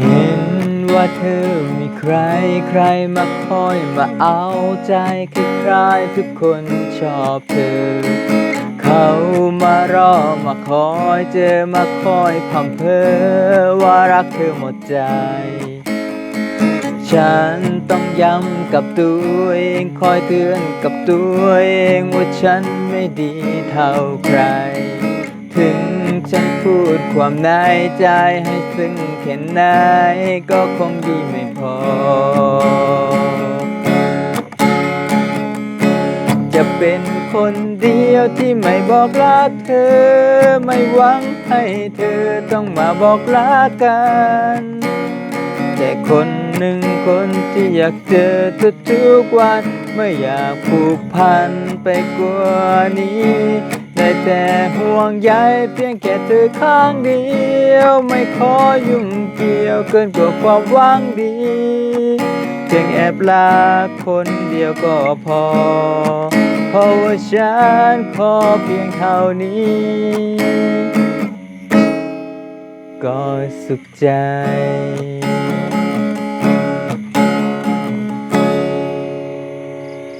เห็นว่าเธอมีใครใครมาคอยมาเอาใจคล้ายๆทุกคนชอบเธอ เขามารอมาคอยเจอมาคอยพำเพอว่ารักเธอหมดใจฉันต้องย้ำกับตัวเองคอยเตือนกับตัวเองว่าฉันไม่ดีเท่าใคร ความในใจให้ซึ้งแค่ไหนก็คงดีไม่พอ จะเป็นคนเดียวที่ไม่บอกรักเธอ ไม่หวังให้เธอต้องมาบอกรักกัน แต่คนหนึ่งคนที่อยากเจอทุกทุกๆวัน ไม่อยากผูกพันไปกว่านี้ ได้แต่ห่วงใยเพียงแค่เธอข้างเดียว ไม่ขอยุ่งเกี่ยวเกินกว่าความหวังดี เพียงแอบลาคนเดียวก็พอ เพราะว่าฉันขอเพียงเท่านี้ ก็สุขใจ